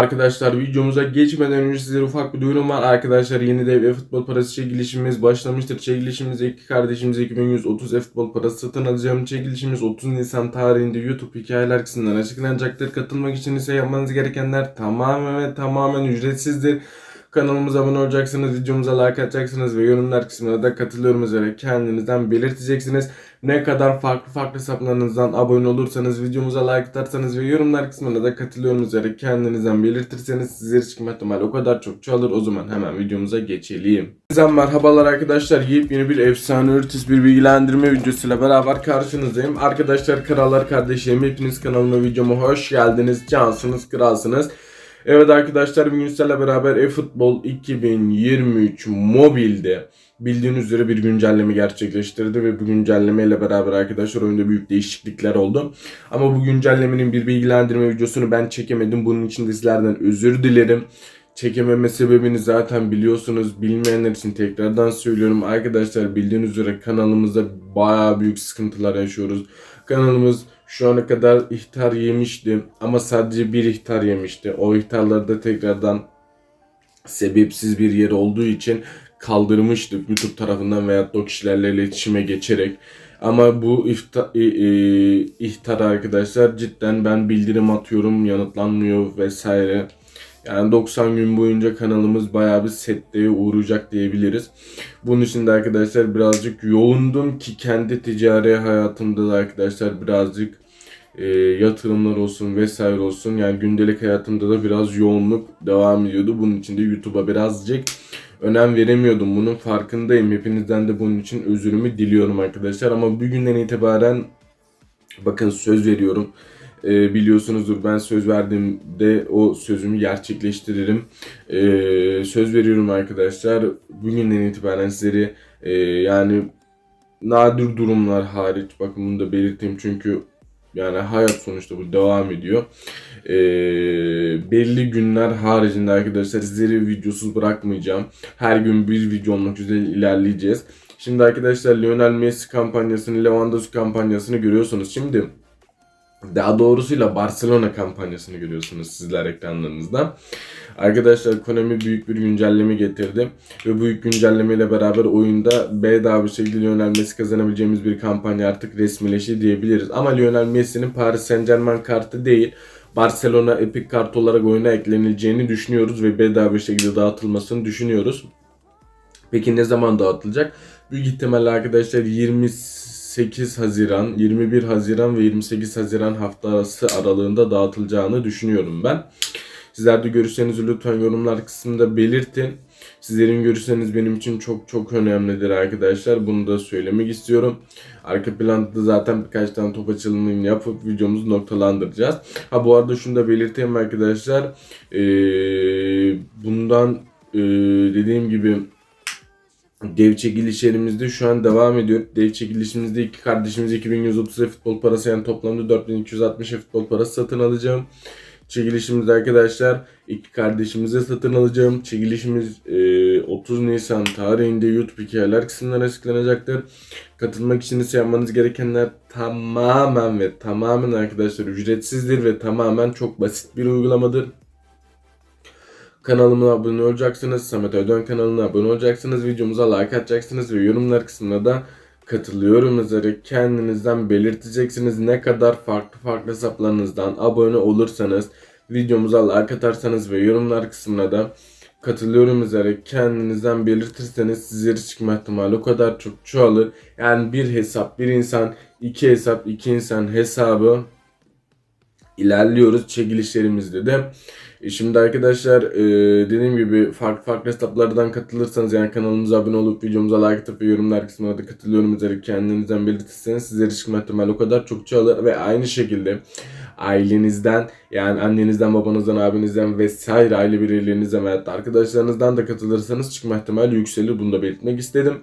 Arkadaşlar videomuza geçmeden önce sizlere ufak bir duyurum var. Arkadaşlar yeni dev ve futbol parası çekilişimiz başlamıştır. Çekilişimizde iki kardeşimize 2130 e-futbol parası satın alacağım. Çekilişimiz 30 Nisan tarihinde YouTube hikayeler kısmından açıklanacaktır. Katılmak için ise yapmanız gerekenler tamamen ve tamamen ücretsizdir. Kanalımıza abone olacaksınız, videomuza like atacaksınız ve yorumlar kısmına da katılıyorum üzere kendinizden belirteceksiniz. Ne kadar farklı farklı hesaplarınızdan abone olursanız, videomuza like atarsanız ve yorumlar kısmına da katılıyorum üzere kendinizden belirtirseniz sizlere çıkma ihtimali o kadar çok çoğalır. O zaman hemen videomuza geçelim. Sizden merhabalar arkadaşlar. Yepyeni bir efsane örtüs bir bilgilendirme videosuyla beraber karşınızdayım. Arkadaşlar krallar kardeşlerim hepiniz kanalıma videoma hoş geldiniz. Cansınız, kralsınız. Evet arkadaşlar bugün sizlerle beraber eFootball 2023 mobilde bildiğiniz üzere bir güncelleme gerçekleştirdi ve bu güncelleme ile beraber arkadaşlar oyunda büyük değişiklikler oldu. Ama bu güncellemenin bir bilgilendirme videosunu ben çekemedim. Bunun için de sizlerden özür dilerim. Çekememe sebebini zaten biliyorsunuz. Bilmeyenler için tekrardan söylüyorum. Arkadaşlar bildiğiniz üzere kanalımızda baya büyük sıkıntılar yaşıyoruz. Kanalımız şu ana kadar ihtar yemişti ama sadece bir ihtar yemişti. O ihtarları da tekrardan sebepsiz bir yer olduğu için kaldırmıştık YouTube tarafından da o kişilerle iletişime geçerek. Ama bu ifta, e, e, ihtar arkadaşlar cidden ben bildirim atıyorum yanıtlanmıyor vesaire. Yani 90 gün boyunca kanalımız bayağı bir setteye uğrayacak diyebiliriz. Bunun için de arkadaşlar birazcık yoğundum ki kendi ticari hayatımda da arkadaşlar birazcık e, yatırımlar olsun vesaire olsun. Yani gündelik hayatımda da biraz yoğunluk devam ediyordu. Bunun için de YouTube'a birazcık önem veremiyordum. Bunun farkındayım. Hepinizden de bunun için özürümü diliyorum arkadaşlar. Ama bugünden itibaren bakın söz veriyorum. E, biliyorsunuzdur ben söz verdiğimde o sözümü gerçekleştiririm. E, söz veriyorum arkadaşlar. Bugünden itibaren sizleri e, yani nadir durumlar hariç bakın bunu da belirteyim çünkü yani hayat sonuçta bu devam ediyor. Ee, belli günler haricinde arkadaşlar sizleri videosuz bırakmayacağım. Her gün bir video olmak üzere ilerleyeceğiz. Şimdi arkadaşlar Lionel Messi kampanyasını, Lewandowski kampanyasını görüyorsunuz. Şimdi daha doğrusuyla Barcelona kampanyasını görüyorsunuz sizler ekranlarınızda. Arkadaşlar Konami büyük bir güncelleme getirdi. Ve bu büyük güncelleme ile beraber oyunda bedava bir şekilde Lionel Messi kazanabileceğimiz bir kampanya artık resmileşti diyebiliriz. Ama Lionel Messi'nin Paris Saint Germain kartı değil. Barcelona Epic kart olarak oyuna eklenileceğini düşünüyoruz ve bedava bir şekilde dağıtılmasını düşünüyoruz. Peki ne zaman dağıtılacak? Büyük ihtimalle arkadaşlar 28 Haziran, 21 Haziran ve 28 Haziran haftası aralığında dağıtılacağını düşünüyorum ben. Sizler de görüşlerinizi lütfen yorumlar kısmında belirtin. Sizlerin görüşleriniz benim için çok çok önemlidir arkadaşlar. Bunu da söylemek istiyorum. Arka planda da zaten birkaç tane top açılımını yapıp videomuzu noktalandıracağız. Ha bu arada şunu da belirteyim arkadaşlar. Ee, bundan e, dediğim gibi Dev çekilişlerimizde şu an devam ediyor. Dev çekilişimizde iki kardeşimiz 2130 futbol parası yani toplamda 4260 futbol parası satın alacağım. Çekilişimizde arkadaşlar iki kardeşimize satın alacağım. Çekilişimiz e, 30 Nisan tarihinde YouTube hikayeler kısmından açıklanacaktır. Katılmak için ise yapmanız gerekenler tamamen ve tamamen arkadaşlar ücretsizdir ve tamamen çok basit bir uygulamadır. Kanalıma abone olacaksınız. Samet Ödön kanalına abone olacaksınız. Videomuza like atacaksınız ve yorumlar kısmına da katılıyorum üzere kendinizden belirteceksiniz. Ne kadar farklı farklı hesaplarınızdan abone olursanız, videomuza like atarsanız ve yorumlar kısmına da katılıyorum üzere kendinizden belirtirseniz sizlere çıkma ihtimali o kadar çok çoğalır. Yani bir hesap, bir insan, iki hesap, iki insan hesabı ilerliyoruz çekilişlerimizde de. E Şimdi arkadaşlar e, dediğim gibi farklı farklı hesaplardan katılırsanız yani kanalımıza abone olup videomuza like atıp yorumlar kısmına da katılıyorum üzere kendinizden belirtirseniz sizlere çıkma ihtimali o kadar çok çoğalır ve aynı şekilde ailenizden yani annenizden babanızdan abinizden vesaire aile bireylerinizden veya arkadaşlarınızdan da katılırsanız çıkma ihtimali yükselir bunu da belirtmek istedim.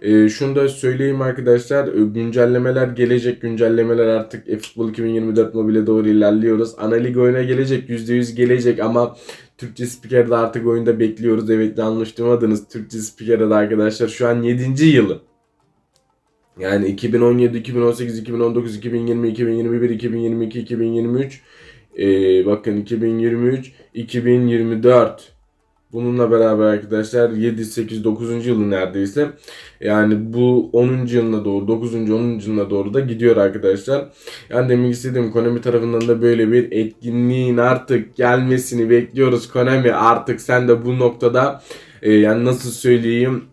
E, şunu da söyleyeyim arkadaşlar. e, Güncellemeler gelecek. Güncellemeler artık eFootball 2024 mobile doğru ilerliyoruz. Analik oyuna gelecek. %100 gelecek ama Türkçe spiker de artık oyunda bekliyoruz. Evet yanlış duymadınız. Türkçe spiker de arkadaşlar şu an 7. yılı. Yani 2017, 2018, 2019, 2020, 2021, 2022, 2023 Ee, bakın 2023, 2024. Bununla beraber arkadaşlar 7, 8, 9. yılı neredeyse. Yani bu 10. yılına doğru, 9. 10. yılına doğru da gidiyor arkadaşlar. Yani demek istediğim Konami tarafından da böyle bir etkinliğin artık gelmesini bekliyoruz. Konami artık sen de bu noktada e, yani nasıl söyleyeyim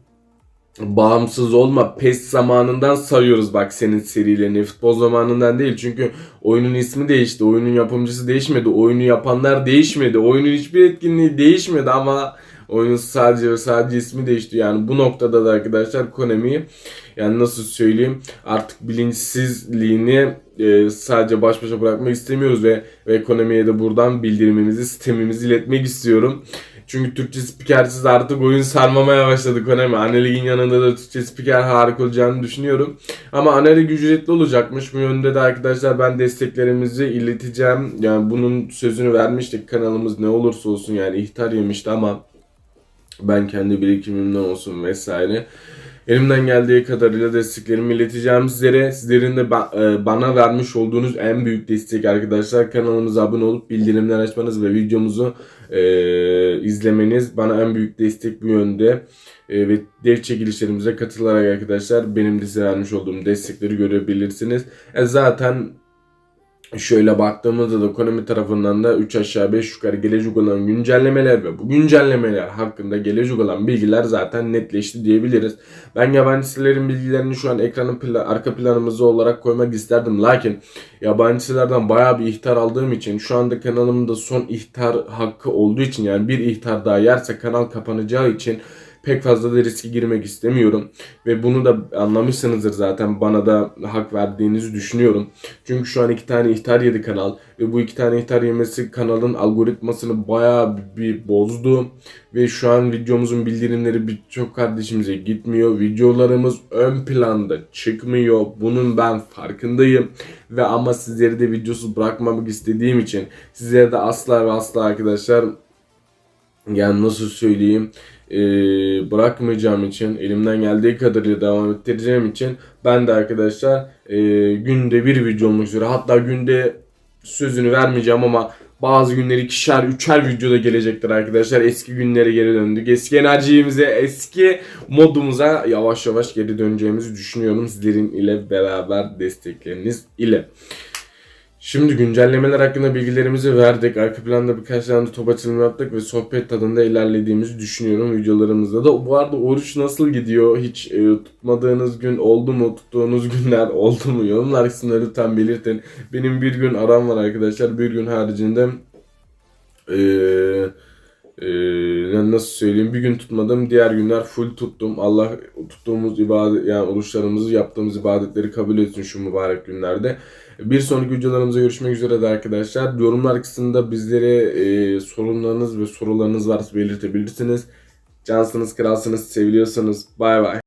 bağımsız olma. PES zamanından sayıyoruz bak senin serilerini. Futbol zamanından değil. Çünkü oyunun ismi değişti. Oyunun yapımcısı değişmedi. Oyunu yapanlar değişmedi. Oyunun hiçbir etkinliği değişmedi ama oyunun sadece ve sadece ismi değişti. Yani bu noktada da arkadaşlar Konami'yi yani nasıl söyleyeyim artık bilinçsizliğini e, sadece baş başa bırakmak istemiyoruz ve, ve Konami'ye de buradan bildirimimizi, sistemimizi iletmek istiyorum. Çünkü Türkçe spikersiz artık oyun sarmamaya başladı Konami. Anneligin yanında da Türkçe spiker harika olacağını düşünüyorum. Ama annelik ücretli olacakmış. Bu yönde de arkadaşlar ben desteklerimizi ileteceğim. Yani bunun sözünü vermiştik. Kanalımız ne olursa olsun yani ihtar yemişti ama ben kendi birikimimden olsun vesaire. Elimden geldiği kadarıyla desteklerimi ileteceğim sizlere. Sizlerin de ba- e, bana vermiş olduğunuz en büyük destek arkadaşlar. Kanalımıza abone olup bildirimler açmanız ve videomuzu e, izlemeniz bana en büyük destek bu yönde. E, ve dev çekilişlerimize katılarak arkadaşlar benim de size vermiş olduğum destekleri görebilirsiniz. E, zaten Şöyle baktığımızda da Konami tarafından da 3 aşağı 5 yukarı gelecek olan güncellemeler ve bu güncellemeler hakkında gelecek olan bilgiler zaten netleşti diyebiliriz. Ben yabancı sitelerin bilgilerini şu an ekranın pla- arka planımızda olarak koymak isterdim. Lakin yabancı sitelerden bayağı bir ihtar aldığım için şu anda kanalımda son ihtar hakkı olduğu için yani bir ihtar daha yerse kanal kapanacağı için pek fazla da riske girmek istemiyorum. Ve bunu da anlamışsınızdır zaten bana da hak verdiğinizi düşünüyorum. Çünkü şu an iki tane ihtar yedi kanal. Ve bu iki tane ihtar yemesi kanalın algoritmasını bayağı bir bozdu. Ve şu an videomuzun bildirimleri birçok kardeşimize gitmiyor. Videolarımız ön planda çıkmıyor. Bunun ben farkındayım. Ve ama sizleri de videosuz bırakmamak istediğim için sizlere de asla ve asla arkadaşlar yani nasıl söyleyeyim e, bırakmayacağım için elimden geldiği kadarıyla devam ettireceğim için ben de arkadaşlar e, günde bir video olmak üzere hatta günde sözünü vermeyeceğim ama bazı günleri ikişer, üçer videoda gelecektir arkadaşlar. Eski günlere geri döndük. Eski enerjimize, eski modumuza yavaş yavaş geri döneceğimizi düşünüyorum. Sizlerin ile beraber destekleriniz ile. Şimdi güncellemeler hakkında bilgilerimizi verdik. Arka planda birkaç tane de top açılımı yaptık ve sohbet tadında ilerlediğimizi düşünüyorum videolarımızda da. Bu arada oruç nasıl gidiyor? Hiç e, tutmadığınız gün oldu mu? Tuttuğunuz günler oldu mu? Yorumlar kısmında lütfen belirtin. Benim bir gün aram var arkadaşlar. Bir gün haricinde eee ee, nasıl söyleyeyim? Bir gün tutmadım diğer günler full tuttum. Allah tuttuğumuz ibadet yani oruçlarımızı yaptığımız ibadetleri kabul etsin şu mübarek günlerde. Bir sonraki videolarımıza görüşmek üzere de arkadaşlar. Yorumlar kısmında bizlere e, sorunlarınız ve sorularınız varsa belirtebilirsiniz. Cansınız kralsınız seviliyorsanız bay bay